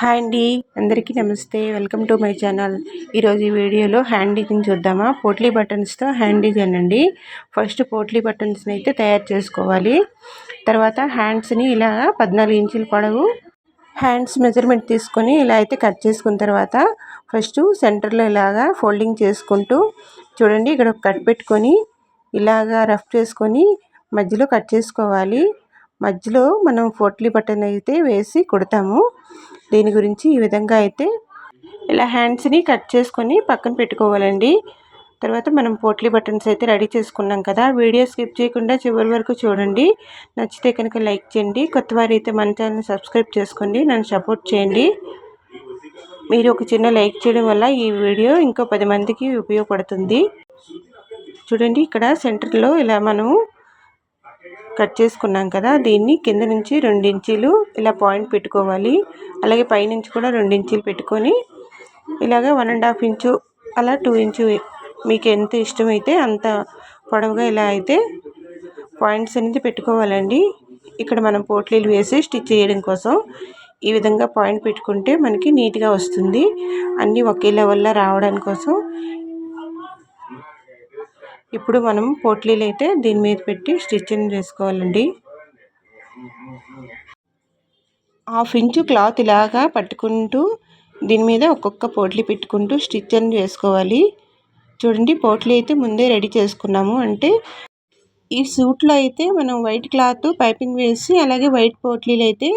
Hi అండి అందరికీ నమస్తే. Welcome to my channel. ఈరోజు ఈ వీడియోలో హ్యాండ్ డిజైన్ చూద్దామా? పోట్లీ బటన్స్తో హ్యాండ్ డిజైన్ అండి. ఫస్ట్ పోట్లీ బటన్స్ని అయితే తయారు చేసుకోవాలి. తర్వాత హ్యాండ్స్ని ఇలా పద్నాలుగు ఇంచుల పొడవు హ్యాండ్స్ మెజర్మెంట్ తీసుకొని ఇలా అయితే కట్ చేసుకున్న తర్వాత ఫస్ట్ సెంటర్లో ఇలాగా ఫోల్డింగ్ చేసుకుంటూ చూడండి ఇక్కడ కట్ పెట్టుకొని ఇలాగా రఫ్ చేసుకొని మధ్యలో కట్ చేసుకోవాలి. మధ్యలో మనం పోట్లీ బటన్ అయితే వేసి కుడతాము. దీని గురించి ఈ విధంగా అయితే ఇలా హ్యాండ్స్ని కట్ చేసుకొని పక్కన పెట్టుకోవాలండి. తర్వాత మనం పోట్లీ బటన్స్ అయితే రెడీ చేసుకున్నాం కదా. వీడియో స్కిప్ చేయకుండా చివరి వరకు చూడండి. నచ్చితే కనుక లైక్ చేయండి. కొత్త వారైతే అయితే మన ఛానల్ సబ్స్క్రైబ్ చేసుకోండి. నన్ను సపోర్ట్ చేయండి. మీరు ఒక చిన్న లైక్ చేయడం వల్ల ఈ వీడియో ఇంకో పది మందికి ఉపయోగపడుతుంది. చూడండి ఇక్కడ సెంటర్లో ఇలా మనం కట్ చేసుకున్నాం కదా దీన్ని కింద నుంచి ఇంచీలు ఇలా పాయింట్ పెట్టుకోవాలి. అలాగే పైనుంచి కూడా ఇంచీలు పెట్టుకొని ఇలాగ వన్ అండ్ హాఫ్ ఇంచు అలా టూ ఇంచు మీకు ఎంత ఇష్టమైతే అంత పొడవుగా ఇలా అయితే పాయింట్స్ అనేది పెట్టుకోవాలండి. ఇక్కడ మనం పోట్లీలు వేసి స్టిచ్ చేయడం కోసం ఈ విధంగా పాయింట్ పెట్టుకుంటే మనకి నీట్గా వస్తుంది. అన్నీ ఒకే లెవెల్లో రావడానికి కోసం ఇప్పుడు మనం పోట్లీలు అయితే దీని మీద పెట్టి స్టిచ్చింగ్ చేసుకోవాలండి. హాఫ్ ఇంచు క్లాత్ ఇలాగా పట్టుకుంటూ దీని మీద ఒక్కొక్క పోట్లీ పెట్టుకుంటూ స్టిచ్చింగ్ చేసుకోవాలి. చూడండి పోట్లీ అయితే ముందే రెడీ చేసుకున్నాము. అంటే ఈ సూట్లో అయితే మనం వైట్ క్లాత్ పైపింగ్ వేసి అలాగే వైట్ పోట్లీలు అయితే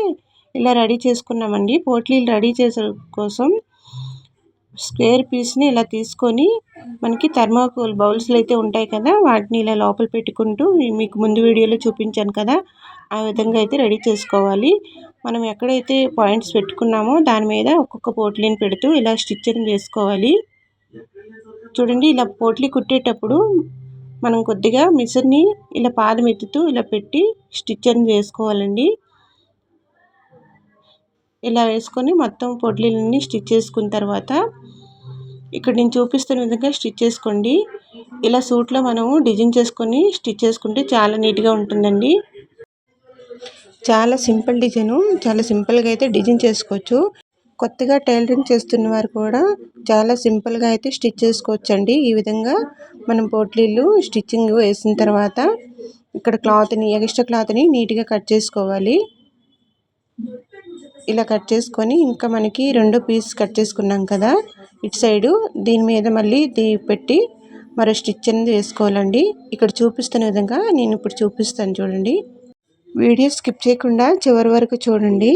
ఇలా రెడీ చేసుకున్నామండి. పోట్లీలు రెడీ చేసే కోసం స్క్వేర్ పీస్ని ఇలా తీసుకొని మనకి థర్మాకోల్ బౌల్స్లు అయితే ఉంటాయి కదా వాటిని ఇలా లోపల పెట్టుకుంటూ మీకు ముందు వీడియోలో చూపించాను కదా ఆ విధంగా అయితే రెడీ చేసుకోవాలి. మనం ఎక్కడైతే పాయింట్స్ పెట్టుకున్నామో దాని మీద ఒక్కొక్క పోట్లీని పెడుతూ ఇలా స్టిచ్చింగ్ చేసుకోవాలి. చూడండి ఇలా పోట్లీ కుట్టేటప్పుడు మనం కొద్దిగా మిషన్ని ఇలా పాదం ఎత్తుతూ ఇలా పెట్టి స్టిచ్చింగ్ చేసుకోవాలండి. ఇలా వేసుకొని మొత్తం పొట్లీలన్నీ స్టిచ్ చేసుకున్న తర్వాత ఇక్కడ నేను చూపిస్తున్న విధంగా స్టిచ్ చేసుకోండి. ఇలా సూట్లో మనము డిజైన్ చేసుకొని స్టిచ్ చేసుకుంటే చాలా నీట్గా ఉంటుందండి. చాలా సింపుల్ డిజైను చాలా సింపుల్గా అయితే డిజైన్ చేసుకోవచ్చు. కొత్తగా టైలరింగ్ చేస్తున్న వారు కూడా చాలా సింపుల్గా అయితే స్టిచ్ చేసుకోవచ్చండి. ఈ విధంగా మనం పోట్లీలు స్టిచ్చింగ్ వేసిన తర్వాత ఇక్కడ క్లాత్ని ఎక్స్ట్రా క్లాత్ని నీట్గా కట్ చేసుకోవాలి. ఇలా కట్ చేసుకొని ఇంకా మనకి రెండు పీస్ కట్ చేసుకున్నాం కదా. ఇటు సైడు దీని మీద మళ్ళీ దీ పెట్టి మరో స్టిచ్ అనేది వేసుకోవాలండి. ఇక్కడ చూపిస్తున్న విధంగా నేను ఇప్పుడు చూపిస్తాను చూడండి. వీడియో స్కిప్ చేయకుండా చివరి వరకు చూడండి.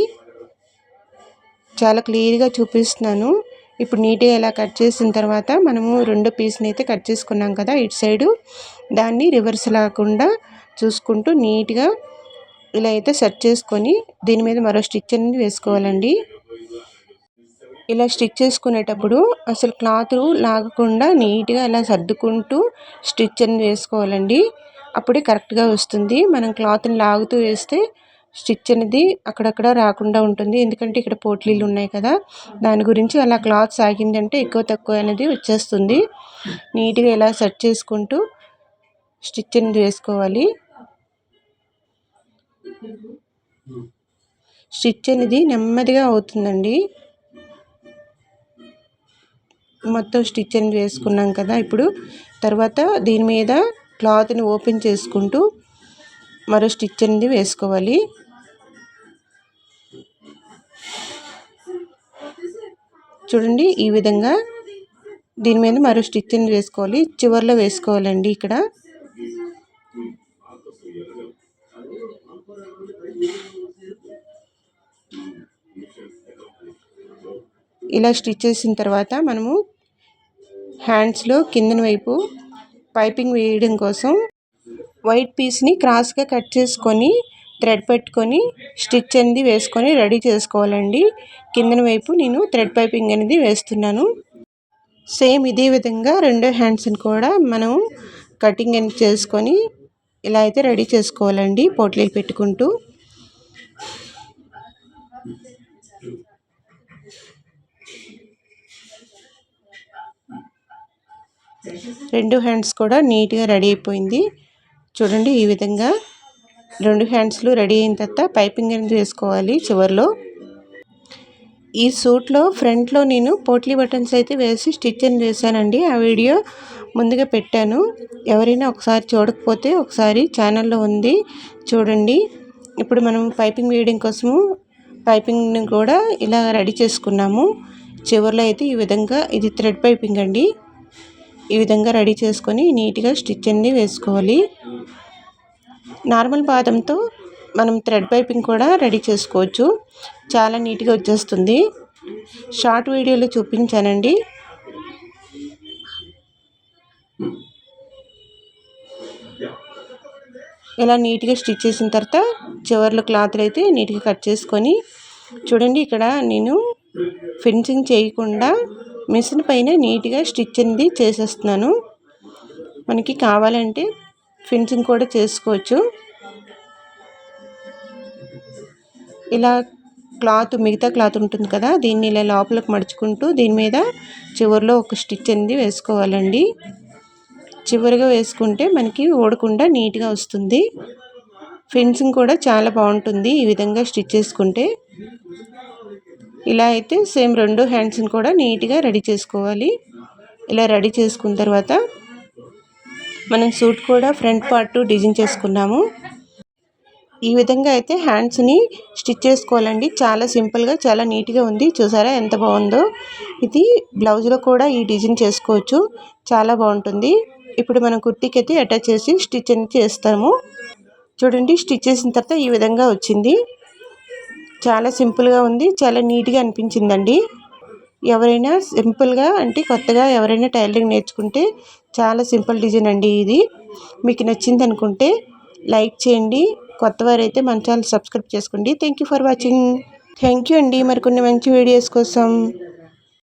చాలా క్లియర్గా చూపిస్తున్నాను. ఇప్పుడు నీట్గా ఇలా కట్ చేసిన తర్వాత మనము రెండు పీస్ని అయితే కట్ చేసుకున్నాం కదా ఇటు సైడు. దాన్ని రివర్స్ లేకుండా చూసుకుంటూ నీట్గా ఇలా అయితే సెట్ చేసుకొని దీని మీద మరో స్టిచ్ అనేది వేసుకోవాలండి. ఇలా స్టిచ్ చేసుకునేటప్పుడు అసలు క్లాత్ లాగకుండా నీట్గా ఇలా సర్దుకుంటూ స్టిచ్ అని వేసుకోవాలండి. అప్పుడే కరెక్ట్గా వస్తుంది. మనం క్లాత్ని లాగుతూ వేస్తే స్టిచ్ అనేది అక్కడక్కడ రాకుండా ఉంటుంది. ఎందుకంటే ఇక్కడ పోట్లీలు ఉన్నాయి కదా దాని గురించి అలా క్లాత్ సాగిందంటే ఎక్కువ తక్కువ అనేది వచ్చేస్తుంది. నీట్గా ఇలా సెట్ చేసుకుంటూ స్టిచ్ అనేది వేసుకోవాలి. స్టిచ్ అనేది నెమ్మదిగా అవుతుందండి. మొత్తం స్టిచ్చింగ్ వేసుకున్నాం కదా ఇప్పుడు. తర్వాత దీని మీద క్లాత్ని ఓపెన్ చేసుకుంటూ మరో స్టిచ్ అనేది వేసుకోవాలి. చూడండి ఈ విధంగా దీని మీద మరో స్టిచ్ అనేది వేసుకోవాలి. చివరిలో వేసుకోవాలండి ఇక్కడ. ఇలా స్టిచ్ చేసిన తర్వాత మనము హ్యాండ్స్లో కిందన వైపు పైపింగ్ వేయడం కోసం వైట్ పీస్ని క్రాస్గా కట్ చేసుకొని థ్రెడ్ పెట్టుకొని స్టిచ్ అనేది వేసుకొని రెడీ చేసుకోవాలండి. కిందన వైపు నేను థ్రెడ్ పైపింగ్ అనేది వేస్తున్నాను. సేమ్ ఇదే విధంగా రెండో హ్యాండ్స్ని కూడా మనం కటింగ్ అనేది చేసుకొని ఇలా అయితే రెడీ చేసుకోవాలండి పోట్లీలు పెట్టుకుంటూ. రెండు హ్యాండ్స్ కూడా నీట్గా రెడీ అయిపోయింది. చూడండి ఈ విధంగా రెండు హ్యాండ్స్లు రెడీ అయిన తర్వాత పైపింగ్ అనేది వేసుకోవాలి చివరిలో. ఈ సూట్లో ఫ్రంట్లో నేను పోట్లీ బటన్స్ అయితే వేసి స్టిచ్ అని వేసానండి ఆ వీడియో ముందుగా పెట్టాను. ఎవరైనా ఒకసారి చూడకపోతే ఒకసారి ఛానల్లో ఉంది చూడండి. ఇప్పుడు మనం పైపింగ్ వేయడం కోసము పైపింగ్ని కూడా ఇలా రెడీ చేసుకున్నాము. చివరిలో అయితే ఈ విధంగా ఇది థ్రెడ్ పైపింగ్ అండి. ఈ విధంగా రెడీ చేసుకొని నీట్గా స్టిచ్ అన్ని వేసుకోవాలి. నార్మల్ బాదంతో మనం థ్రెడ్ పైపింగ్ కూడా రెడీ చేసుకోవచ్చు. చాలా నీట్గా వచ్చేస్తుంది. షార్ట్ వీడియోలో చూపించానండి. ఇలా నీట్గా స్టిచ్ చేసిన తర్వాత చివర్లో క్లాత్లు అయితే నీట్గా కట్ చేసుకొని చూడండి ఇక్కడ నేను ఫినిషింగ్ చేయకుండా మిషన్ పైన నీట్గా స్టిచ్ అనేది చేసేస్తున్నాను. మనకి కావాలంటే ఫినిషింగ్ కూడా చేసుకోవచ్చు. ఇలా క్లాత్ మిగతా క్లాత్ ఉంటుంది కదా దీన్ని ఇలా లోపలికి మడుచుకుంటూ దీని మీద చివరిలో ఒక స్టిచ్ అనేది వేసుకోవాలండి. చివరిగా వేసుకుంటే మనకి ఓడకుండా నీట్గా వస్తుంది. ఫెన్సింగ్ కూడా చాలా బాగుంటుంది ఈ విధంగా స్టిచ్ చేసుకుంటే. ఇలా అయితే సేమ్ రెండు హ్యాండ్స్ని కూడా నీట్గా రెడీ చేసుకోవాలి. ఇలా రెడీ చేసుకున్న తర్వాత మనం సూట్ కూడా ఫ్రంట్ పార్ట్ డిజైన్ చేసుకున్నాము. ఈ విధంగా అయితే హ్యాండ్స్ని స్టిచ్ చేసుకోవాలండి. చాలా సింపుల్గా చాలా నీట్గా ఉంది. చూసారా ఎంత బాగుందో? ఇది బ్లౌజ్లో కూడా ఈ డిజైన్ చేసుకోవచ్చు. చాలా బాగుంటుంది. ఇప్పుడు మనం కుర్తీకి అయితే అటాచ్ చేసి స్టిచ్ అనేది చేస్తాము. చూడండి స్టిచ్ చేసిన తర్వాత ఈ విధంగా వచ్చింది. చాలా సింపుల్గా ఉంది. చాలా నీట్గా అనిపించిందండి. ఎవరైనా సింపుల్గా అంటే కొత్తగా ఎవరైనా టైలరింగ్ నేర్చుకుంటే చాలా సింపుల్ డిజైన్ అండి ఇది. మీకు నచ్చింది అనుకుంటే లైక్ చేయండి. కొత్తవారైతే మన ఛానల్ సబ్స్క్రైబ్ చేసుకోండి. Thank you for watching. Thank you అండి. మరికొన్ని మంచి వీడియోస్ కోసం.